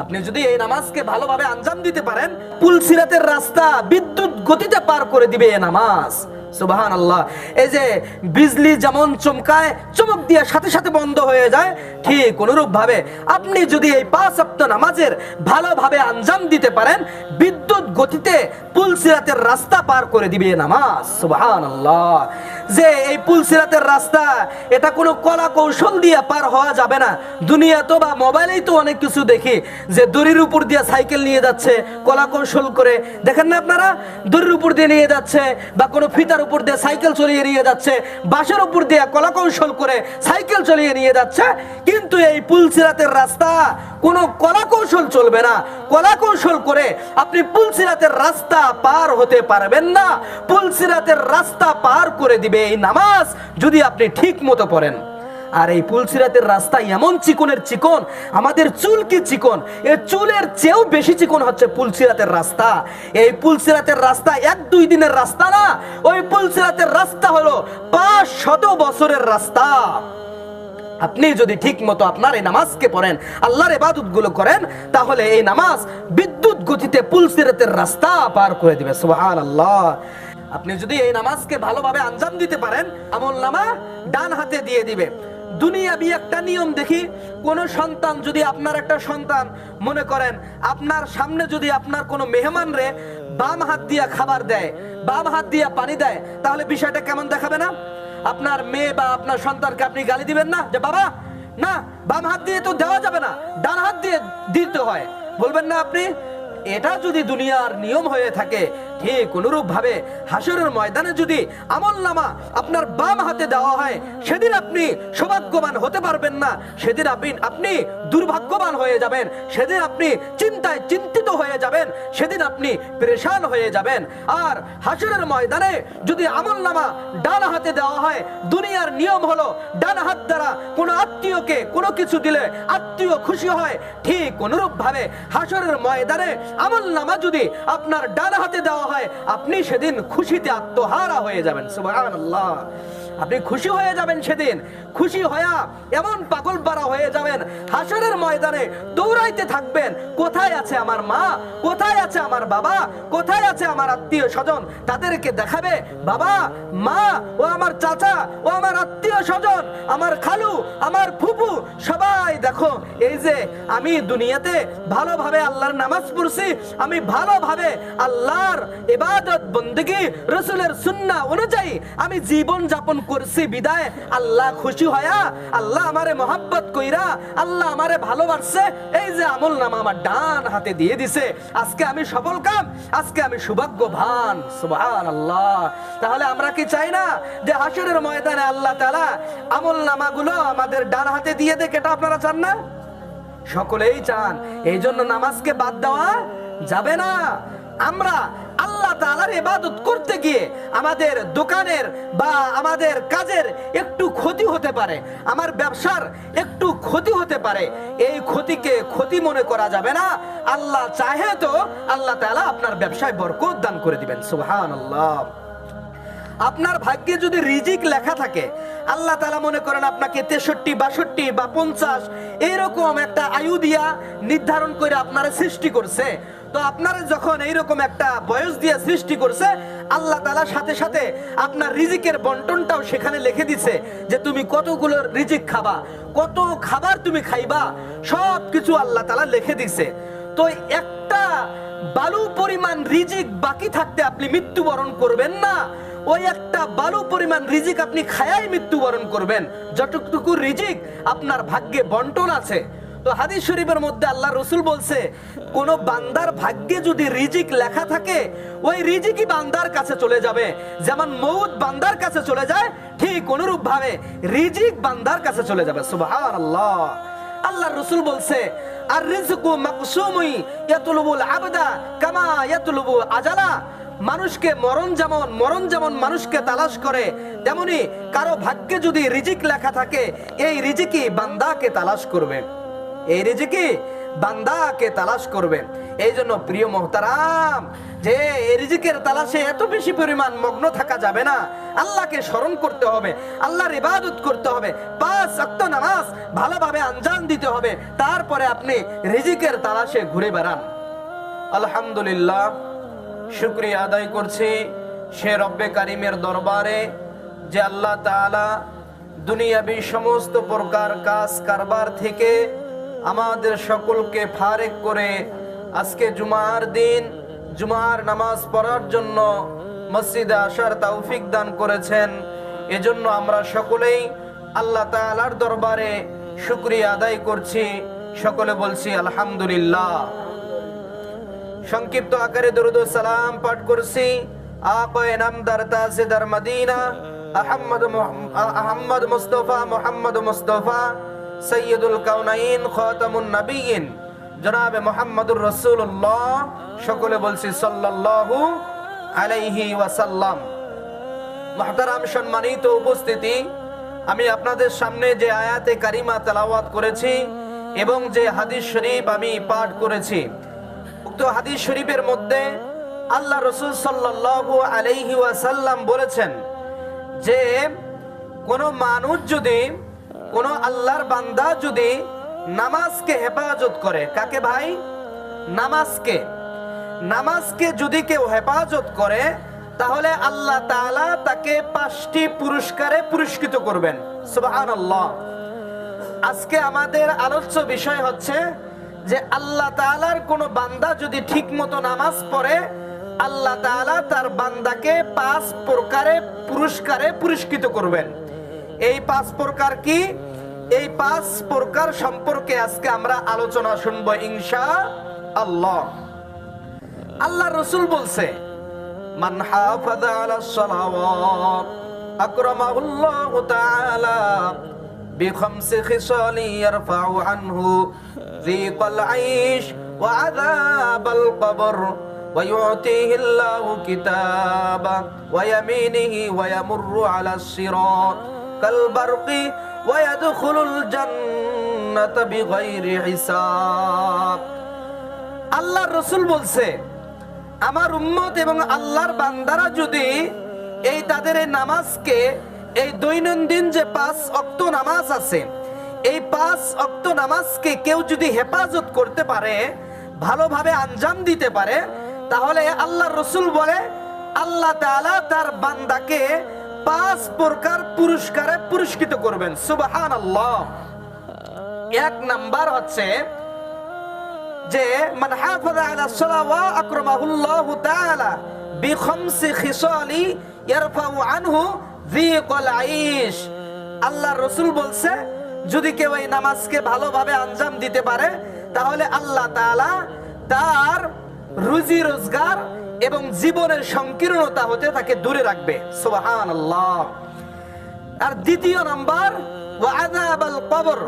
আপনি যদি এই নামাজকে ভালোভাবে আঞ্জাম দিতে পারেন পুলসিরাতের রাস্তা বিদ্যুৎ গতিতে পার করে দিবে এই নামাজ। সুবাহান আল্লাহ এই যে বিজলি যেমন চমকায়, চমক দিয়ে সাথে সাথে বন্ধ হয়ে যায়, ঠিক অনুরূপ ভাবে আপনি যদি এই পাঁচ নামাজের ভালোভাবে আঞ্জাম দিতে পারেন, বিদ্যুৎ গতিতে পুলসিরাতের রাস্তা পার করে দিবে নামাজ। সুবাহান আল্লাহ যে এই পুলসিরাতের রাস্তা, এটা কোনো কলা কৌশল দিয়ে পার হওয়া যাবে না। দুনিয়া তো বা মোবাইলেই তো অনেক কিছু দেখি, যে দড়ির উপর দিয়ে সাইকেল নিয়ে যাচ্ছে, কলা কৌশল করে। দেখেন না আপনারা? দড়ির উপর দিয়ে নিয়ে যাচ্ছে, বা কোনো ফিতার উপর দিয়ে সাইকেল চলিয়ে নিয়ে যাচ্ছে বাসের উপর দিয়ে কলা কৌশল করে সাইকেল চলিয়ে নিয়ে যাচ্ছে। কিন্তু এই পুলসিরাতের রাস্তা, কোনো কলা কৌশল চলবে না। কলা কৌশল করে আপনি পুলসিরাতের রাস্তা পার হতে পারবেন না। পুলসিরাতের রাস্তা পার করে দিবে এই নামাজ যদি আপনি ঠিক মতো পড়েন। আর এই পুলসিরাতের রাস্তা এমন চিকনের চিকন, আমাদের চুল কি চিকন? এই চুলের চেয়েও বেশি চিকন হচ্ছে পুলসিরাতের রাস্তা। এই পুলসিরাতের রাস্তা এক দুই দিনের রাস্তা না, ওই পুলসিরাতের রাস্তা হলো পাঁচ শত বছরের রাস্তা। আপনি যদি ঠিক মতো আপনার এই নামাজকে পড়েন, আল্লাহর ইবাদতগুলো করেন, তাহলে এই নামাজ বিদ্যুৎ গতিতে পুলসিরাতের রাস্তা পার করে দিবে। সুবহান আল্লাহ আপনি যদি এই নামাজকে ভালোভাবে আঞ্জাম দিতে পারেন, আমল নামা ডান হাতে দিয়ে দিবে। দুনিয়াবি একটা নিয়ম দেখি, কোন সন্তান যদি আপনার একটা সন্তান, মনে করেন আপনার সামনে যদি আপনার কোনো মেহমান রে বাম হাত দিয়া খাবার দেয়, বাম হাত দিয়া পানি দেয়, তাহলে বিষয়টা কেমন দেখাবে না? আপনার মেয়ে বা আপনার সন্তানকে আপনি গালি দিবেন না? যে বাবা, না, বাম হাত দিয়ে তো দেওয়া যাবে না, ডান হাত দিয়ে দিতে হয়। বলবেন না আপনি, এটা যদি দুনিয়ার নিয়ম হয়ে থাকে ঠিক অনুরূপ ভাবে হাসরের ময়দানে যদি আমল নামা আপনার বাম হাতে দেওয়া হয়, সেদিন আপনি সৌভাগ্যবান হতে পারবেন না। সেদিন আপনি আপনি দুর্ভাগ্যবান হয়ে যাবেন। সেদিন আপনি চিন্তায় চিন্তিত হয়ে যাবেন। সেদিন আপনি পরেশান হয়ে যাবেন। আর হাসরের ময়দানে যদি আমল নামা ডান হাতে দেওয়া হয়, দুনিয়ার নিয়ম হলো ডান হাত দ্বারা কোনো আত্মীয়কে কোনো কিছু দিলে আত্মীয় খুশি হয়। ঠিক অনুরূপ ভাবে হাসরের ময়দানে আমল নামা যদি আপনার ডান হাতে দেওয়া হয় আপনি সেদিন খুশিতে আত্মহারা হয়ে যাবেন। সুবহানাল্লাহ। আপনি খুশি হয়ে যাবেন সেদিন। খুশি হয়া এমন পাগল পারা হয়ে যাবেন। হাসরের ময়দানে দৌড়াইতে থাকবেন। কোথায় আছে আমার মা? কোথায় আছে আমার বাবা? কোথায় আছে আমার আত্মীয় স্বজন? তাদেরকে দেখাবে, বাবা, মা, ও আমার চাচা, ও আমার আত্মীয় স্বজন, আমার খালু, আমার ফুপু, সবাই দেখো, এই যে আমি দুনিয়াতে ভালোভাবে আল্লাহর নামাজ পড়ছি, আমি ভালোভাবে আল্লাহর ইবাদত, বন্দেগি, রসুলের সুন্না অনুযায়ী আমি জীবন যাপন করছি বিদায়। আল্লাহ খুশি হয়া, আল্লাহ আমারে মোহাব্বত কইরা, আল্লাহ আমারে ভালোবাসছে। এই যে আমল নামা আমার ডান হাতে দিয়ে দিছে। আজকে আমি সফল কাম, আজকে আমি সৌভাগ্যবান। সুবহান আল্লাহ তাহলে আমরা কি চাই না যে হাসরের ময়দানে আল্লাহ তাআলা আমল নামাগুলো আমাদের ডান হাতে দিয়ে দেখ এটা আপনারা চান না? সকলেই চান। এই জন্য নামাজকে বাদ দেওয়া যাবে না। আমরা আল্লাহ ইবাদত করতে গিয়ে আমাদের দোকানের বা আমাদের কাজের একটু ক্ষতি হতে পারে, আমার ব্যবসার একটু ক্ষতি হতে পারে, এই ক্ষতিকে ক্ষতি মনে করা যাবে না। আল্লাহ চাহে তো আল্লাহ তালা আপনার ব্যবসায় বরকত দান করে দিবেন, সুবহানাল্লাহ। আপনার ভাগ্যে যদি রিজিক লেখা থাকে, আল্লাহ তালা মনে করেন আপনাকে তেষট্টি, বাষট্টি বা পঞ্চাশ এইরকম একটা আয়ু দিয়া নির্ধারণ করে আপনারা সৃষ্টি করছে। তো আপনারা যখন এইরকম একটা বয়স দিয়ে সৃষ্টি করছে, আল্লাহ তালা সাথে সাথে আপনার রিজিকের বন্টনটাও সেখানে লিখে দিছে যে তুমি কতগুলো রিজিক খাবা, কত খাবার তুমি খাইবা সব কিছু আল্লাহ তালা লিখে দিছে। তো একটা বালু পরিমাণ রিজিক বাকি থাকতে আপনি মৃত্যুবরণ করবেন না। ওই একটা বালু পরিমাণ রিজিক আপনি খায়াই মৃত্যুবরণ করবেন। যতটুকু রিজিক, আপনার ভাগ্যে বন্টন আছে। তো হাদিস শরীফের মধ্যে আল্লাহ রসুল বলছে, কোন বান্দার ভাগ্যে যদি রিজিক লেখা থাকে, ওই রিজিকই বান্দার কাছে চলে যাবে। যেমন মৌত বান্দার কাছে চলে যায়, ঠিক অনুরূপ ভাবে রিজিক বান্দার কাছে চলে যাবে। সুবহানাল্লাহ। আল্লাহ রসুল বলছে, আর রিজকু মাকসুমুই ইয়াতুলুবুল আবদা কামা ইয়াতুলুবু আজালা। মানুষকে মরণ যেমন মরণ যেমন মানুষকে তালাশ করে, তেমনি কারও ভাগ্যে যদি রিজিক লেখা থাকে, এই রিজিকই বান্দাকে তালাশ করবে। এই রিজিকই বান্দাকে তালাশ করবে। এই জন্য প্রিয় মোহতারাম, যে রিজিকের তালাশে এত বেশি পরিমাণ মগ্ন থাকা যাবে না। আল্লাহকে স্মরণ করতে হবে, আল্লাহর ইবাদত করতে হবে, পাঁচ ওয়াক্ত নামাজ ভালোভাবে আঞ্জাম দিতে হবে, তারপরে আপনি রিজিকের তালাশে ঘুরে বেড়ান। আলহামদুলিল্লাহ। শুক্রিয়া আদায় করছি সে রব্বে কারিমের দরবারে যে আল্লাহ তাআলা দুনিয়াবি সমস্ত প্রকার কাজ কারবার থেকে আমাদের সকলকে ফারেক করে আজকে জুমার দিন, জুমার নামাজ পড়ার জন্য মসজিদে আসার তৌফিক দান করেছেন। এজন্য আমরা সকলেই আল্লাহ তাআলার দরবারে শুক্রিয়া আদায় করছি। সকলে বলছি, আলহামদুলিল্লাহ। সংক্ষিপ্ত আকারে দরুদ সালাম পাঠ করছি। মুস্তফা, মোহাম্মদ মুস্তফা, সৈয়দুল কাউনাইন নবীন জনাবে মোহাম্মদুর রাসূলুল্লাহ, সকলে বলছি আলাইহি ওয়াসাল্লাম। সম্মানিত উপস্থিতি, আমি আপনাদের সামনে যে আয়াতে কারিমা তেলাওয়াত করেছি এবং যে হাদিস শরীফ আমি পাঠ করেছি উক্ত হাদিস শরীফের মধ্যে আল্লাহ রসুল সাল্লাল্লাহু আলাইহি ওয়াসাল্লাম বলেছেন যে কোন মানুষ যদি, কোন আল্লাহর বান্দা যদি নামাজকে হেফাজত করে, কাকে ভাই? নামাজকে। নামাজকে যদি কেউ হেফাজত করে, তাহলে আল্লাহ তাআলা তাকে পাঁচটি পুরস্কারে পুরস্কৃত করবেন। আজকে আমাদের আলোচ্য বিষয় হচ্ছে যে আল্লাহ তালার কোনো বান্দা যদি ঠিক মতো নামাজ পড়ে, আল্লাহ তালা তার বান্দাকে পাঁচ প্রকারে পুরস্কারে পুরস্কৃত করবেন। এই পাঁচ প্রকার কি? এই পাঁচ প্রকার সম্পর্কে আজকে আমরা আলোচনা শুনব ইংসা আল্লাহ আল্লাহ রসুল বলছে, মান তাআলা, বিখামসি খিসালি আনহু ضيق العيش وعذاب القبر ويعطيه الله كتابا ويمينه ويمر على الصراط كالبرق ويدخل الجنة بغير حساب আল্লাহর রসুল বলছে আমার উম্মত এবং আল্লাহর বান্দারা যদি এই তাদের এই নামাজকে এই দৈনন্দিন যে পাঁচ অক্ত নামাজ আছে এই পাঁচ অক্ত নামাজকে কেউ যদি হেফাজত করতে পারে, ভালোভাবে আঞ্জাম দিতে পারে, তাহলে আল্লাহ রসুল বলে, আল্লাহ তার বান্দাকে পাঁচ প্রকার পুরস্কারে পুরস্কৃত করবেন। সুবহান আল্লাহ এক নাম্বার হচ্ছে যে, মান হাফাযা আলা সালাওয়া আকরামাহুল্লাহু তাআলা বিখামসি খিসালি আনহু আইশ। আল্লাহর রাসূল বলছে যদি কেউ এই নামাজকে ভালোভাবে আঞ্জাম দিতে পারে, তাহলে আল্লাহ তাআলা তার রুজি রোজগার এবং জীবনের সংকীর্ণতা হতে তাকে দূরে রাখবে। সুবহানাল্লাহ। আর দ্বিতীয় নাম্বার কবর।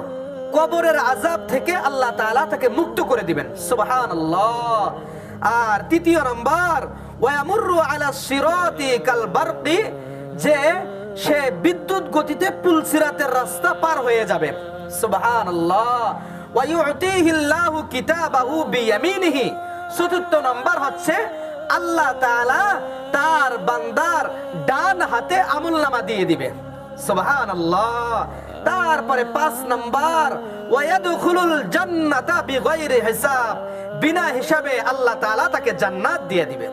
কবরের আযাব থেকে আল্লাহ তাআলা তাকে মুক্ত করে দিবেন। সুবহানাল্লাহ। আর তৃতীয় নাম্বার ওয়ায়ামুরু আলা সিরাতি কাল বারকি যে সে বিদ্যুৎ গতিতে পুলসিরাতের রাস্তা পার হয়ে যাবে। সুবহানাল্লাহ। ওয়ায়ুতিহিল্লাহু কিতাবাহু বিয়ামিনিহি। চতুর্থ নাম্বার হচ্ছে, আল্লাহ তাআলা তার বান্দার ডান হাতে আমলনামা দিয়ে দিবে। সুবহানাল্লাহ। তারপরে পাঁচ নাম্বার ওয়ায়াদখুলুল জান্নাতা বিগাইরি হিসাব। বিনা হিসাবে আল্লাহ তাআলা তাকে জান্নাত দিয়ে দিবে।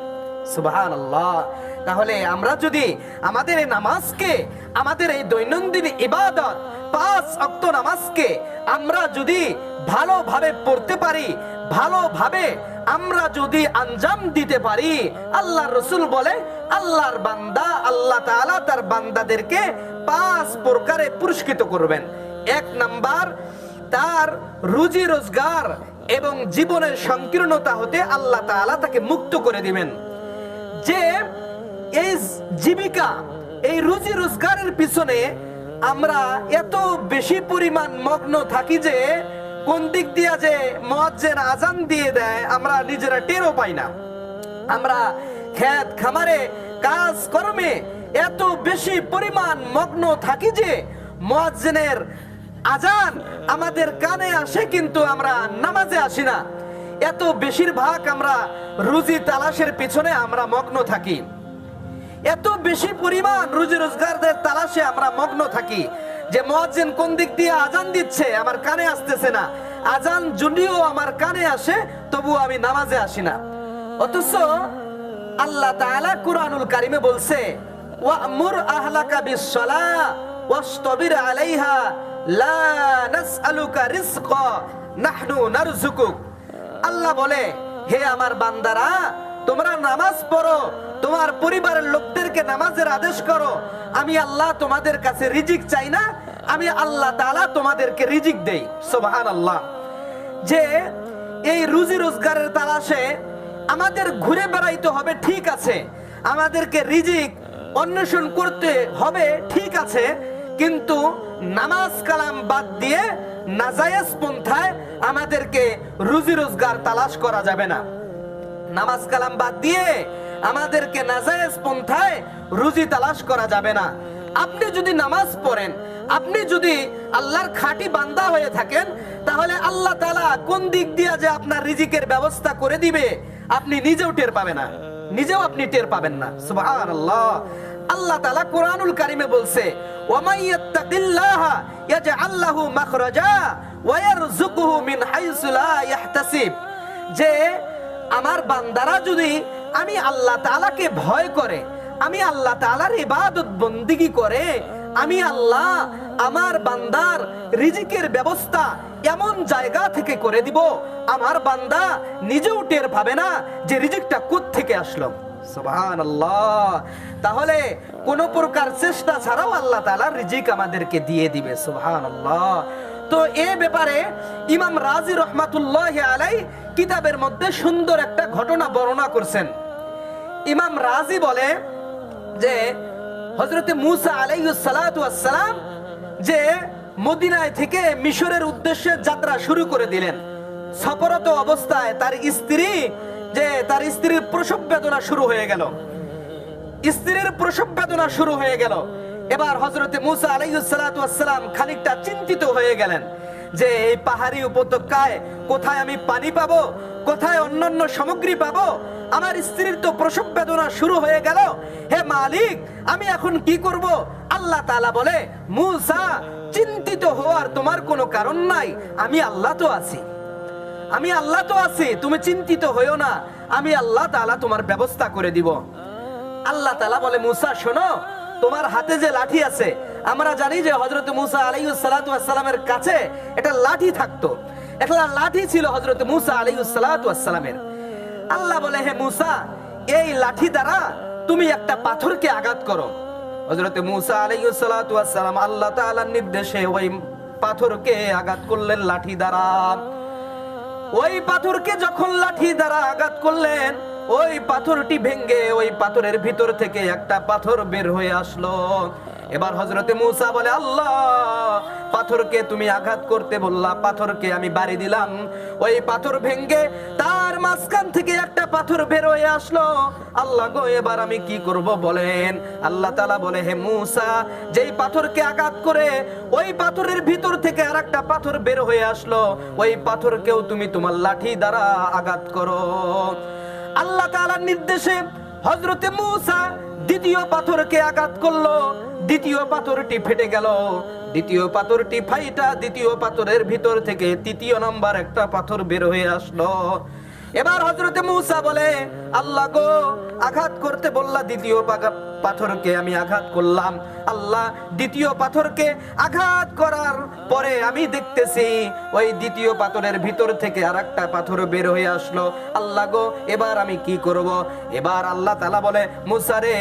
সুবহানাল্লাহ। তাহলে আমরা যদি আমাদের এই নামাজকে, আমাদের এই দৈনন্দিন ইবাদত, পাঁচ অক্ত নামাজকে আমরা যদি ভালোভাবে পড়তে পারি, ভালোভাবে আমরা যদি আঞ্জাম দিতে পারি, আল্লাহ রসুল বলে, আল্লাহর বান্দা, আল্লাহ তাআলা তার বান্দাদেরকে পাঁচ প্রকারে পুরস্কৃত করবেন। এক নাম্বার, তার রুজি রোজগার এবং জীবনের সংকীর্ণতা হতে আল্লাহ তাআলা তাকে মুক্ত করে দিবেন। যে এই জীবিকা। এই রুজি রোজগারের পিছনে আমরা এত বেশি পরিমাণ মগ্ন থাকি যে, কোন দিক দিয়া যে মুয়াজ্জিন আজান দিয়ে দেয়, আমরা নিজেরা টেরও পাই না। আমরা খেত খামারে, কাজ কর্মে এত বেশি পরিমাণ মগ্ন থাকি যে, মুয়াজ্জিনের আজান আমাদের কানে আসে কিন্তু আমরা নামাজে আসি না। এত বেশিরভাগ আমরা রুজি তালাশের পিছনে আমরা মগ্ন থাকি। এত বেশি পরিমাণ রুজি রোজগারদের তালাশে আমরা মগ্ন থাকি যে মুয়াজ্জিন কোন দিক দিয়ে আজান দিচ্ছে, আমার কানে আসতেছে না। আজান যদিও আমার কানে আসে তবু আমি নামাজে আসি না। অথচ আল্লাহ তাআলা কুরআনুল কারিমে বলছে, ওয়ামুর আহলাকা বিসসালাহ ওয়াসতাবির আলাইহা, লা নাসআলুকা রিজকা, নাহনু নারযুকুক আল্লাহ বলে, হে আমার বান্দারা তোমরা নামাজ পড়ো, তোমার পরিবারের লোকদেরকে নামাজের আদেশ করো। আমি আল্লাহ তোমাদের কাছে রিজিক চাই না, আমি আল্লাহ তালা তোমাদেরকে রিজিক দেই। আল্লাহ যে এই রুজি রোজগারের তালাশে আমাদের ঘুরে বেড়াইতে হবে, ঠিক আছে। আমাদেরকে রিজিক অন্বেষণ করতে হবে, ঠিক আছে। কিন্তু নামাজ কালাম বাদ দিয়ে নাজায়াজ পন্থায় আমাদেরকে রুজি রোজগার তালাশ করা যাবে না। নামাজ কালাম বাদ দিয়ে আমাদেরকে নাজায়েজ পন্থায় রুজি তালাশ করা যাবে না। আপনি যদি নামাজ পড়েন, আপনি যদি আল্লাহর খাঁটি বান্দা হয়ে থাকেন, তাহলে আল্লাহ তাআলা কোন দিক দিয়ে যে আপনার রিজিকের ব্যবস্থা করে দিবে, আপনি নিজেও টের পাবেন না। নিজেও আপনি টের পাবেন না। সুবহানাল্লাহ। আল্লাহ তাআলা কোরআনুল কারিমে বলছে ওয়ামাইয়াত্তাকিল্লাহা ইয়াজআল লাহু মাখরাজা ওয়া ইয়ারযুকুহু মিন হাইসু লা ইয়াহতাসিব। যে আমার বান্দারা যদি আমি আল্লাহ তাআলাকে ভয় করে, আমি আল্লাহ তাআলার ইবাদত বন্দিগি করে, আমি আল্লাহ আমার বান্দার রিজিকের ব্যবস্থা এমন জায়গা থেকে করে দিব, আমার বান্দা নিজেও টের পাবে না যে রিজিকটা থেকে আসলো। তাহলে কোন প্রকার চেষ্টা ছাড়াও আল্লাহ তাআলা রিজিক আমাদেরকে দিয়ে দিবে, সুবহানাল্লাহ। তো এ ব্যাপারে ইমাম রাজি রহমাতুল্লাহ আলাই কিতাবের মধ্যে সুন্দর একটা ঘটনা বর্ণনা করছেন। ইমাম রাজি বলে যে হজরতে মুসা আলাইসালাম যে মদিনায় থেকে মিশরের উদ্দেশ্যে যাত্রা শুরু করে দিলেন। সফরত অবস্থায় তার স্ত্রী যে, তার স্ত্রীর প্রসব বেদনা শুরু হয়ে গেল। স্ত্রীর প্রসব বেদনা শুরু হয়ে গেল। এবার হজরতে মুসা আলাইসালাম খানিকটা চিন্তিত হয়ে গেলেন। যে এই পাহাড়ি উপত্যকায় কোথায় আমি পানি পাবো, কোথায় অন্যান্য সামগ্রী পাবো, আমার স্ত্রীর তো প্রসব বেদনা শুরু হয়ে গেল। হে মালিক, আমি এখন কি করব? আল্লাহ তাআলা বলে, মুসা, চিন্তিত হওয়ার তোমার কোনো কারণ নাই, আমি আল্লাহ তো আছি। আমি আল্লাহ তো আছি, তুমি চিন্তিত হইও না, আমি আল্লাহ তাআলা তোমার ব্যবস্থা করে দিব। আল্লাহ তাআলা বলে, মুসা, শোনো তোমার হাতে যে লাঠি আছে, আমরা জানি যে হযরত মুসা আলাইহিস সালাতু কাছে একটা লাঠি থাকতো। একটা লাঠি ছিল হযরত মুসা আলাইহিস সালাতু আল্লাহ বলে, হে মুসা, এই লাঠি দ্বারা তুমি একটা পাথরকে আঘাত করো। হযরত মুসা আলাইহিস সালাতু সালাম আল্লাহ তাআলার নির্দেশে ওই পাথরকে আঘাত করলেন লাঠি দ্বারা। ওই পাথরকে যখন লাঠি দ্বারা আঘাত করলেন ওই পাথরটি ভেঙ্গে ওই পাথরের ভিতর থেকে একটা পাথর বের হয়ে আসলো। এবার হজরতে মুসা বলে, আল্লাহ, পাথরকে তুমি আঘাত করতে বললা, পাথরকে আমি বাড়ি দিলাম। ওই পাথর ভেঙ্গে তার মাঝখান থেকে একটা পাথর বের হয়ে আসলো। আল্লাহ গো, এবার আমি কি করব বলেন? আল্লাহ তালা বলে, হে মুসা, যেই পাথরকে আঘাত করে ওই পাথরের ভিতর থেকে আর একটা পাথর বের হয়ে আসলো। ওই পাথরকেও তুমি তোমার লাঠি দ্বারা আঘাত করো। আল্লাহ তালার নির্দেশে হজরতে মৌসা দ্বিতীয় পাথরকে আঘাত করল। দ্বিতীয় পাথরটি ফেটে গেল। দ্বিতীয় পাথরটি ফাইটা দ্বিতীয় পাথরের ভিতর থেকে তৃতীয় নাম্বার একটা পাথর বের হয়ে আসলো। এবার হজরতে মুসা বলে, আল্লাহ গো, আঘাত করতে বললা দ্বিতীয় পাথরকে আমি আঘাত করলাম। আল্লাহ, দ্বিতীয় পাথরকে আঘাত করার পরে আমি দেখতেছি ওই দ্বিতীয় পাথরের ভিতর থেকে আর একটা পাথর বের হয়ে আসলো। আল্লাহ গো, এবার আমি কি করব? এবার আল্লাহ তালা বলে মুসারে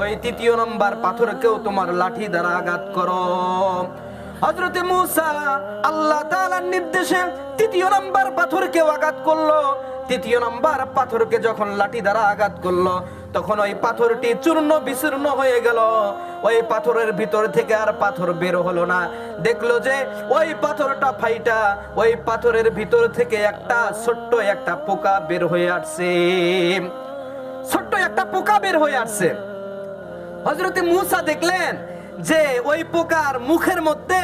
ওই তৃতীয় নম্বর পাথরকেও তোমার লাঠি দ্বারা আঘাত করো। হজরতে মুসা আল্লাহ তাআলার নির্দেশে তৃতীয় নাম্বার পাথরকে আঘাত করল। তৃতীয় নাম্বার পাথরকে যখন লাঠি দ্বারা আঘাত করল, তখন ওই পাথরটি চূর্ণ বিচূর্ণ হয়ে গেল। ওই পাথরের ভিতর থেকে আর পাথর বের হলো না। দেখল যে ওই পাথরটা ফাইটা, ওই পাথরের ভিতর থেকে একটা ছোট্ট একটা পোকা বের হয়ে আসছে। ছোট্ট একটা পোকা বের হয়ে আসছে। হজরতে মুসা দেখলেন যে ওই পোকার মুখের মধ্যে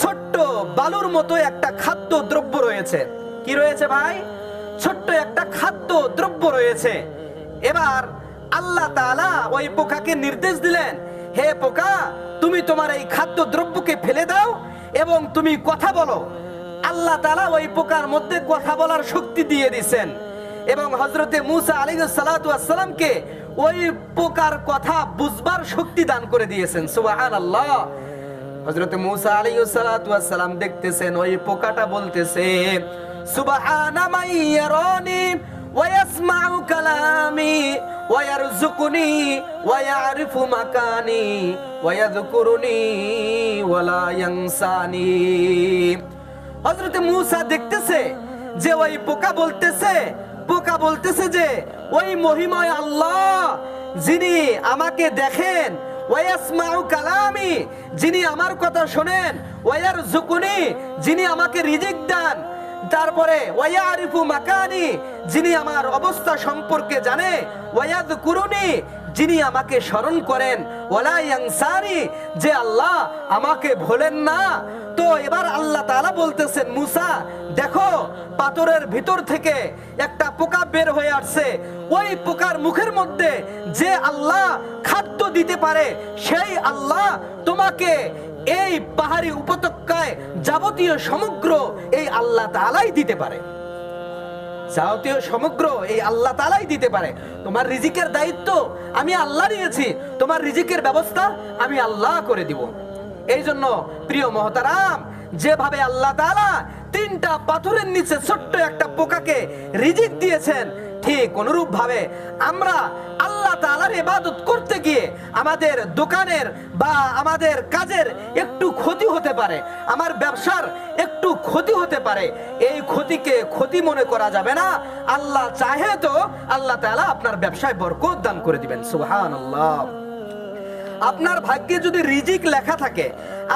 ছোট্ট বালুর মতো একটা খাদ্য দ্রব্য রয়েছে। কি রয়েছে ভাই? ছোট্ট একটা খাদ্য দ্রব্য রয়েছে। এবার আল্লাহ ওই পোকাকে নির্দেশ দিলেন, হে পোকা, তুমি তোমার এই খাদ্য দ্রব্যকে ফেলে দাও এবং তুমি কথা বলো। আল্লাহ ওই পোকার মধ্যে কথা বলার শক্তি দিয়ে দিছেন। এবং হজরতে মুসা আলী সালাতামকে ওই পোকার কথা বুঝবার শক্তি দান করে দিয়েছেন। সুবাহান আল্লাহ হজরতে মুসা আলী সালাতাম দেখতেছেন, ওই পোকাটা বলতেছে সুবাহানা মাইয়ারনি ويسمع كلامي ويرزقني ويعرف مكاني ويذكرني ولا ينساني হযরতে মূসা দেখতেছে যে ওই পোকা বলতেছে পোকা বলতেছে যে ওই মহিময় আল্লাহ যিনি আমাকে দেখেন ওয়াসমাউ কালামি যিনি আমার কথা শোনেন ওয়ার জুকুনি যিনি আমাকে রিজিক দেন তারপরে মাকানি যিনি আমার অবস্থা সম্পর্কে জানে ওয়াদ কুরুনি যিনি আমাকে স্মরণ করেন ওলা যে আল্লাহ আমাকে ভোলেন না। তো এবার আল্লাহ তালা বলতেছেন, মুসা, দেখো, পাথরের ভিতর থেকে একটা পোকা বের হয়ে আসছে। ওই পোকার মুখের মধ্যে যে আল্লাহ খাদ্য দিতে পারে, সেই আল্লাহ তোমাকে এই পাহাড়ি উপত্যকায় যাবতীয় সমগ্র এই আল্লাহ তালাই দিতে পারে। যাবতীয় সমগ্র এই আল্লাহ তালাই দিতে পারে। তোমার রিজিকের দায়িত্ব আমি আল্লাহ নিয়েছি, তোমার রিজিকের ব্যবস্থা আমি আল্লাহ করে দিব। এই জন্য প্রিয় মহতারাম, যেভাবে আল্লাহ তাআলা তিনটা পাথরের নিচে ছোট্ট একটা পোকাকে রিজিক দিয়েছেন। ঠিক অনুরূপ ভাবে আমরা আল্লাহ তাআলার ইবাদত করতে গিয়ে আমাদের দোকানের বা আমাদের কাজের একটু ক্ষতি হতে পারে, আমার ব্যবসার একটু ক্ষতি হতে পারে। এই ক্ষতিকে ক্ষতি মনে করা যাবে না। আল্লাহ চাহে তো আল্লাহ তাআলা আপনার ব্যবসায় বরকত দান করে দিবেন। সুবহানাল্লাহ। আপনার ভাগ্যে যদি রিজিক লেখা থাকে,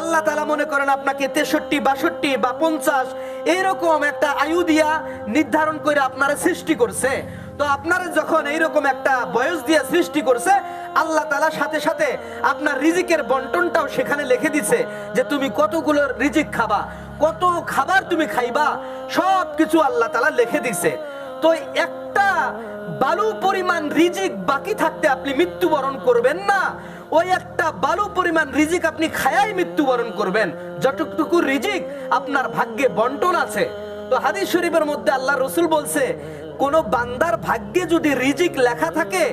আল্লাহ তালা মনে করেন আপনাকে তেষট্টি, বাষট্টি বা পঞ্চাশ এইরকম একটা আয়ু দিয়া নির্ধারণ করে আপনারা সৃষ্টি করছে। তো আপনারা যখন এইরকম একটা বয়স দিয়ে সৃষ্টি করছে, আল্লাহ তালা সাথে সাথে আপনার রিজিকের বন্টনটাও সেখানে লিখে দিছে যে তুমি কতগুলো রিজিক খাবা, কত খাবার তুমি খাইবা সব কিছু আল্লাহ তালা লিখে দিছে। তো একটা বালু পরিমাণ রিজিক বাকি থাকতে আপনি মৃত্যুবরণ করবেন না। ওই একটা বালু পরিমাণ রিজিক আপনি খায়াই মৃত্যুবরণ করবেন। যতটুকু রিজিক আপনার ভাগ্যে বন্টন আছে। তো হাদিস শরীফের মধ্যে আল্লাহ রসুল বলছে, কোন বান্দার ভাগ্যে যদি রিজিক লেখা থাকে,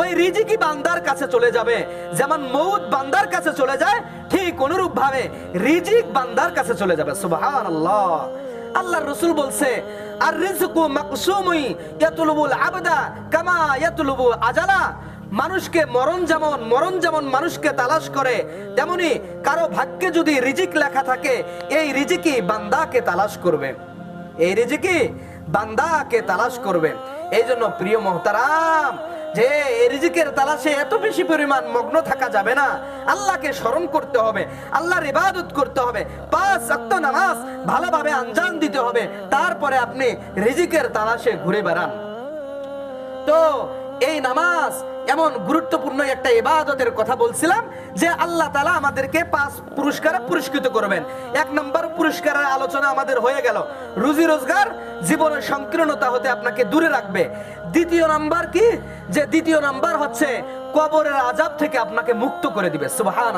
ওই রিজিকই বান্দার কাছে চলে যাবে। যেমন মৌত বান্দার কাছে চলে যায়, ঠিক অনুরূপ ভাবে রিজিক বান্দার কাছে চলে যাবে। সুবহানাল্লাহ। আল্লাহর রসুল বলছে, আর রিজকু মাকসুমুই ইয়াতুলুবুল আবদা কামা ইয়াতুলুবু আজালা। মানুষকে মরণ যেমন মরণ যেমন মানুষকে তালাশ করে, তেমনি কারও ভাগ্যে যদি রিজিক লেখা থাকে, এই রিজিকই বান্দাকে তালাশ করবে। এই রিজিকই বান্দাকে তালাশ করবে। এই জন্য প্রিয় মহতারাম, যে রিজিকের তালাশে এত বেশি পরিমাণ মগ্ন থাকা যাবে না। আল্লাহকে স্মরণ করতে হবে, আল্লাহর ইবাদত করতে হবে, পাঁচ ওয়াক্ত নামাজ ভালোভাবে আঞ্জাম দিতে হবে, তারপরে আপনি রিজিকের তালাশে ঘুরে বেড়ান। তো এই নামাজ এমন গুরুত্বপূর্ণ একটা ইবাদতের কথা বলছিলাম যে আল্লাহ তালা আমাদেরকে পাঁচ পুরস্কারে পুরস্কৃত করবেন। এক নম্বর পুরস্কারের আলোচনা আমাদের হয়ে গেল। রুজি রোজগার জীবনের সংকীর্ণতা হতে আপনাকে দূরে রাখবে। দ্বিতীয় নাম্বার কি? যে দ্বিতীয় নাম্বার হচ্ছে কবরের আজাব থেকে আপনাকে মুক্ত করে দিবে। সুবহান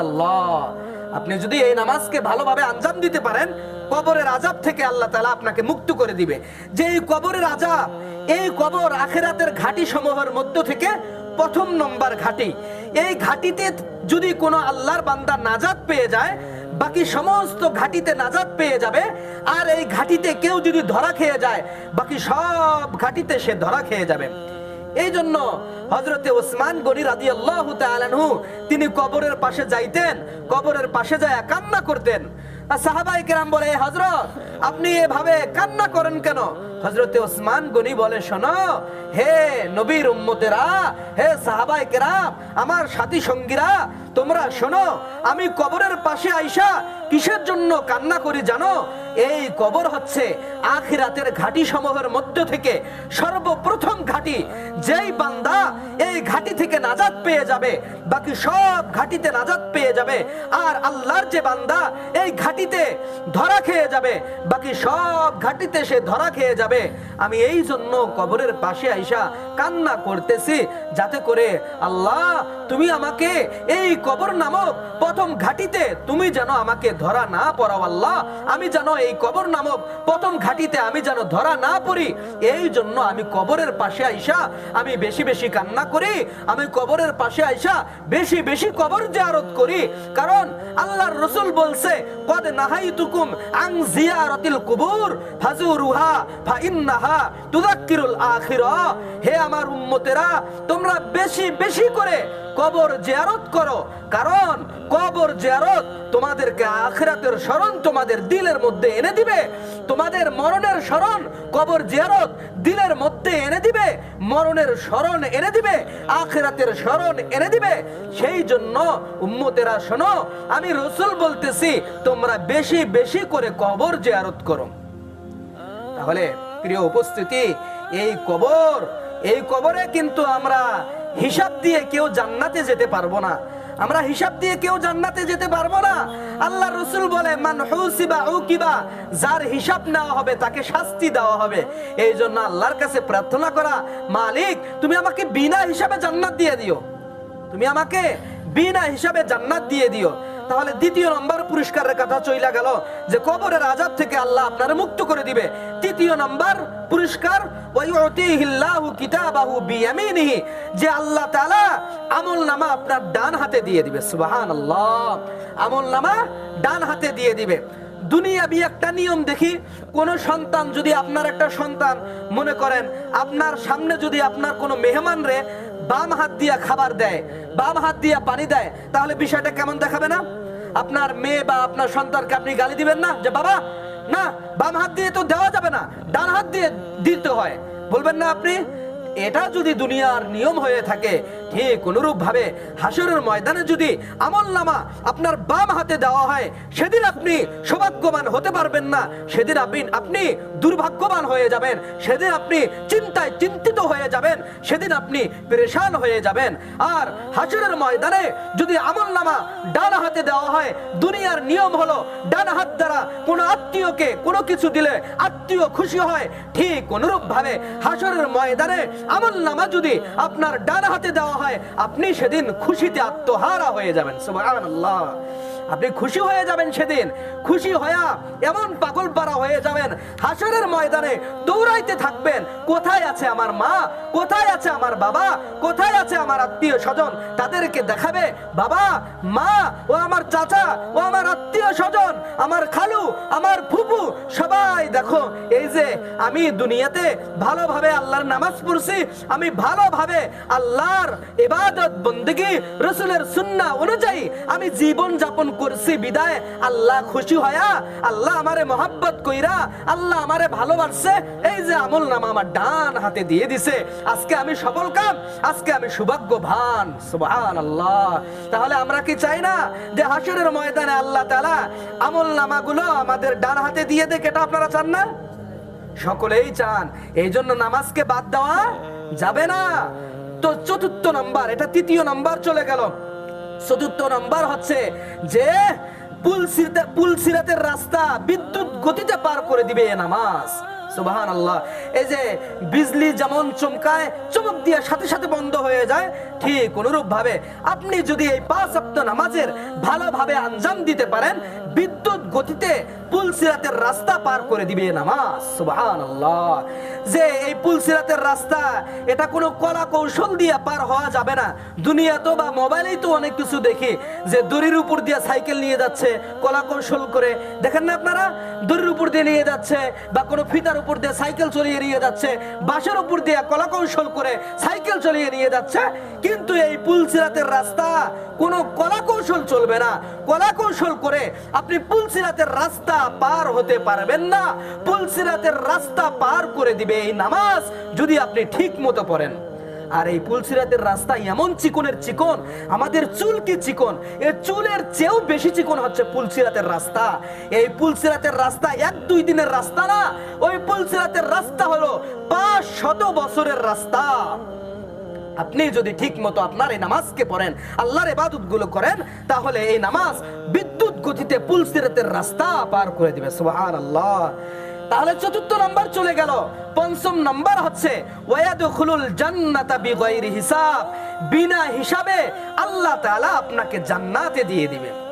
আপনি যদি এই নামাজকে ভালোভাবে আঞ্জাম দিতে পারেন, কবরের আজাব থেকে আল্লাহ তালা আপনাকে মুক্ত করে দিবে। যে এই কবরের আজাব এই কবর আখেরাতের ঘাটি সমূহের মধ্য থেকে প্রথম নম্বর ঘাটি। এই ঘাটিতে যদি কোনো আল্লাহর বান্দা নাজাত পেয়ে যায়, বাকি সমস্ত ঘাটিতে নাজাত পেয়ে যাবে, আর এই ঘাটিতে কেউ যদি ধরা খেয়ে যায়, বাকি সব ঘাটিতে সে ধরা খেয়ে যাবে। এই জন্য হজরতে ওসমান গনি রাদি আল্লাহ তিনি কবরের পাশে যাইতেন, কবরের পাশে যায় কান্না করতেন। সাহাবাই কেরাম বলে হজরত আপনি এভাবে কান্না করেন কেন? হজরতে ওসমান গনি বলে, শোনো, হে নবীর উম্মতেরা, হে সাহাবাই কেরাম, আমার সাথী সঙ্গীরা, তোমরা শোনো, আমি কবরের পাশে আইসা কিসের জন্য কান্না করি জানো? এই কবর হচ্ছে আখিরাতের ঘাটি সমূহের মধ্য থেকে সর্বপ্রথম ঘাটি। যেই বান্দা এই ঘাটি থেকে নাজাত পেয়ে যাবে, বাকি সব ঘাটিতে নাজাত পেয়ে যাবে। আর আল্লাহর যে বান্দা এই ঘাটিতে ধরা খেয়ে যাবে বাকি সব ঘাটিতে সে ধরা খেয়ে যাবে। আমি এই জন্য কবরের পাশে আইসা কান্না করতেছি, যাতে করে আল্লাহ, তুমি আমাকে এই কবর নামক প্রথম ঘাটিতে তুমি যেন আমাকে ধরা না পড়াও আল্লাহ। আমি যেন এই কবর নামক প্রথম ঘাটিতে আমি যেন ধরা না পড়ি, এই জন্য আমি কবরের পাশে আইসা আমি বেশি বেশি কান্না করি, আমি কবরের পাশে আইসা বেশি বেশি কবর জিয়ারত করি। কারণ আল্লাহর রসুল বলছে, কদ নাহাই তুকুম আং স্মরণ তোমাদের দিলের মধ্যে এনে দিবে। তোমাদের মরণের স্মরণ কবর জিয়ারত দিলের মধ্যে এনে দিবে। মরণের স্মরণ এনে দিবে, আখিরাতের স্মরণ এনে দিবে। সেই জন্য উম্মতেরা, শোনো, আমি রসুল বলতেছি, তোমরা বেশি বেশি করে কবর জিয়ারত করো। তাহলে প্রিয় উপস্থিতি, এই কবর, এই কবরে কিন্তু আমরা হিসাব দিয়ে কেউ জান্নাতে যেতে পারব না। আমরা হিসাব দিয়ে কেউ জান্নাতে যেতে পারব না। আল্লাহ রসুল বলে, মান হুসিবা উকিবা যার হিসাব নেওয়া হবে তাকে শাস্তি দেওয়া হবে। এই জন্য আল্লাহর কাছে প্রার্থনা করা, মালিক, তুমি আমাকে বিনা হিসাবে জান্নাত দিয়ে দিও। তুমি আমাকে বিনা হিসাবে জান্নাত দিয়ে দিও। তাহলে দ্বিতীয় নম্বর পুরস্কারের কথা চইলা গেল যে কবরের আজাদ থেকে আল্লাহ আপনারা মুক্ত করে দিবে। তৃতীয় নম্বর পুরস্কার যে আল্লাহ তাআলা আমল নামা আপনার ডান হাতে দিয়ে দিবে। সুবাহ আমল নামা ডান হাতে দিয়ে দিবে। দুনিয়াবি একটা নিয়ম দেখি, কোন সন্তান যদি আপনার একটা সন্তান, মনে করেন আপনার সামনে যদি আপনার কোনো মেহমান রে বাম হাত দিয়া খাবার দেয়, বাম হাত দিয়া পানি দেয়, তাহলে বিষয়টা কেমন দেখাবে না? আপনার মেয়ে বা আপনার সন্তানকে আপনি গালি দিবেন না? যে বাবা, না, বাম হাত দিয়ে তো দেওয়া যাবে না, ডান হাত দিয়ে দিতে হয়। বলবেন না আপনি? এটা যদি দুনিয়ার নিয়ম হয়ে থাকে ঠিক অনুরূপ ভাবে হাসরের ময়দানে যদি আমল নামা আপনার বাম হাতে দেওয়া হয়, সেদিন আপনি সৌভাগ্যবান হতে পারবেন না। সেদিন আপনি আপনি দুর্ভাগ্যবান হয়ে যাবেন। সেদিন আপনি চিন্তায় চিন্তিত হয়ে যাবেন। সেদিন আপনি পরেশান হয়ে যাবেন। আর হাসরের ময়দানে যদি আমল নামা ডান হাতে দেওয়া হয়, দুনিয়ার নিয়ম হলো ডান হাত দ্বারা কোনো আত্মীয়কে কোনো কিছু দিলে আত্মীয় খুশি হয়। ঠিক অনুরূপ ভাবে হাসরের ময়দানে আমল নামা যদি আপনার ডান হাতে দেওয়া হয় আপনি সেদিন খুশিতে আত্মহারা হয়ে যাবেন। সুবহানাল্লাহ। আপনি খুশি হয়ে যাবেন সেদিন। খুশি হয়া এমন পাগল পারা হয়ে যাবেন। হাসরের ময়দানে দৌড়াইতে থাকবেন। কোথায় আছে আমার মা? কোথায় আছে আমার বাবা? কোথায় আছে আমার আত্মীয় স্বজন? তাদেরকে দেখাবে, বাবা, মা, ও আমার চাচা, ও আমার আত্মীয় স্বজন, আমার খালু, আমার ফুপু, সবাই দেখো, এই যে আমি দুনিয়াতে ভালোভাবে আল্লাহর নামাজ পড়ছি, আমি ভালোভাবে আল্লাহর ইবাদত, বন্দেগি, রসুলের সুন্না অনুযায়ী আমি জীবন যাপন করছি বিদায়। আল্লাহ খুশি হয়া, আল্লাহ আমারে মোহাব্বত কইরা, আল্লাহ আমারে ভালোবাসছে। এই যে আমল নামা আমার ডান হাতে দিয়ে দিছে। আজকে আমি সফল কাম, আজকে আমি সৌভাগ্যবান। সুবহান আল্লাহ তাহলে আমরা কি চাই না যে হাসরের ময়দানে আল্লাহ তাআলা আমল নামাগুলো আমাদের ডান হাতে দিয়ে দেখ এটা আপনারা চান না? সকলেই চান। এই জন্য নামাজকে বাদ দেওয়া যাবে না। তো চতুর্থ নাম্বার, এটা তৃতীয় নাম্বার চলে গেল। চতুর্থ নাম্বার হচ্ছে যে পুল সিরাতের রাস্তা বিদ্যুৎ গতিতে পার করে দিবে নামাজ। এই যে বিজলি যেমন চমকায়, চমক দিয়ে সাথে সাথে বন্ধ হয়ে যায়, ঠিক ভাবে আপনি যদি এই পাঁচ সপ্তাহ নামাজের ভালোভাবে আঞ্জাম দিতে পারেন বিদ্যুৎ গতিতে পুলসিরাতের রাস্তা পার করে দিবে নামাজ সুবাহান আল্লাহ যে এই পুল সিরাতের রাস্তা, এটা কোনো কলা কৌশল দিয়ে পার হওয়া যাবে না। দুনিয়া তো বা মোবাইলেই তো অনেক কিছু দেখি, যে দড়ির উপর দিয়ে সাইকেল নিয়ে যাচ্ছে কলা কৌশল করে। দেখেন না আপনারা? দড়ির উপর দিয়ে নিয়ে যাচ্ছে, বা কোনো ফিতার উপর দিয়ে সাইকেল চলিয়ে নিয়ে যাচ্ছে বাসের উপর দিয়ে কলা কৌশল করে সাইকেল চলিয়ে নিয়ে যাচ্ছে। কিন্তু এই পুল সিরাতের রাস্তা, কোনো কলা কৌশল চলবে না। কলা কৌশল করে আপনি পুল সিরাতের রাস্তা পার হতে পারবেন না। পুল সিরাতের রাস্তা পার করে দিবে এই নামাজ যদি আপনি ঠিক মতো পড়েন। আর এই পুলসিরাতের রাস্তা এমন চিকনের চিকন, আমাদের চুল কি চিকন? এই চুলের চেয়েও বেশি চিকন হচ্ছে পুলসিরাতের রাস্তা। এই পুলসিরাতের রাস্তা এক দুই দিনের রাস্তা না, ওই পুলসিরাতের রাস্তা হলো পাঁচ শত বছরের রাস্তা। আপনি যদি ঠিক মতো আপনার এই নামাজকে পড়েন, আল্লাহর ইবাদতগুলো করেন, তাহলে এই নামাজ বিদ্যুৎ গতিতে পুলসিরাতের রাস্তা পার করে দিবে। সুবহান আল্লাহ তাহলে চতুর্থ নাম্বার চলে গেল। পঞ্চম নাম্বার হচ্ছে ওয়াদখুলুল জান্নাতা বিগাইরি হিসাব। বিনা হিসাবে আল্লাহ তাআলা আপনাকে জান্নাতে দিয়ে দিবেন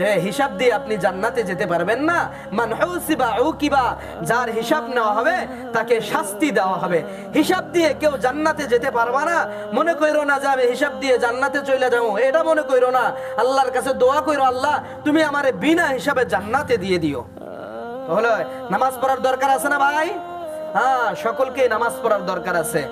যে হিসাব দিয়ে আপনি জান্নাতে যেতে পারবেন না। মান হুসিবা উকিবা, যার হিসাব নেওয়া হবে, তাকে শাস্তি দেওয়া হবে। হিসাব দিয়ে কেউ জান্নাতে যেতে পারবা না। মনে কইরো না যে আমি হিসাব দিয়ে জান্নাতে চলে যাব। এটা মনে কইরো না। আল্লাহর কাছে দোয়া কইরো, আল্লাহ, তুমি আমারে বিনা হিসাবে জান্নাতে দিয়ে দিও। তাহলে নামাজ পড়ার দরকার আছে না ভাই? হ্যাঁ সকলকে নামাজ পড়ার দরকার আছে।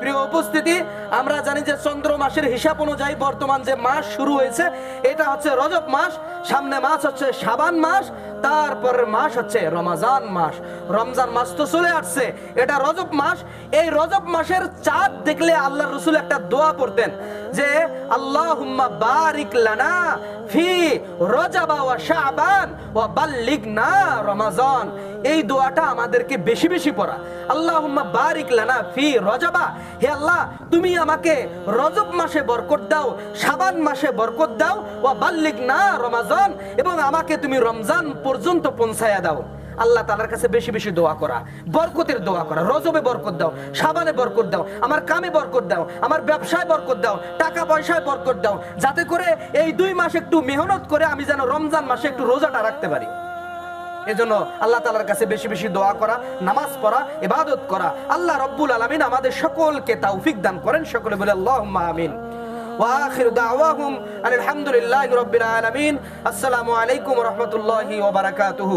প্রিয় উপস্থিতি আমরা জানি যে চন্দ্র মাসের হিসাব অনুযায়ী বর্তমান যে মাস শুরু হয়েছে, এটা হচ্ছে রজব মাস, সামনে মাস হচ্ছে শাবান মাস, তারপরের মাস হচ্ছে রমাজান মাস। রমজান মাস তো চলে আসছে, এটা রজব মাস। এই রজব মাসের চাঁদ দেখলে আল্লাহ রসুল একটা দোয়া পড়তেন যে, আল্লাহুম্মা বারিক লানা ফি রজাবা ওয়া শাবান ওয়া বাল্লিগনা রমাজান। এই দোয়াটা আমাদেরকে বেশি বেশি পড়া। আল্লাহুম্মা বারিক লানা ফি রজাবা। হে আল্লাহ, তুমি আমাকে রজব মাসে বরকত দাও, শাবান মাসে বরকত দাও, ওয়া বাল্লিগনা রমাজান, এবং আমাকে তুমি রমজান পর্যন্ত পৌঁছায়া দাও। আল্লাহ তালার কাছে বেশি বেশি দোয়া করা, বরকতের দোয়া করা, রজবে বরকত দাও সাবানে বরকত দাও, আমার কামে বরকত দাও, আমার ব্যবসায় বরকত দাও, টাকা পয়সায় বরকত দাও, যাতে করে এই দুই মাস একটু মেহনত করে আমি যেন রমজান মাসে একটু রোজাটা রাখতে পারি। এজন্য আল্লাহ তালার কাছে বেশি বেশি দোয়া করা নামাজ পড়া ইবাদত করা আল্লাহ রব্বুল আলমিন আমাদের সকলকে তৌফিক দান করেন সকলে বলে আল্লাহ আমিন واخر دعواهم ان الحمد لله رب العالمين السلام عليكم ورحمه الله وبركاته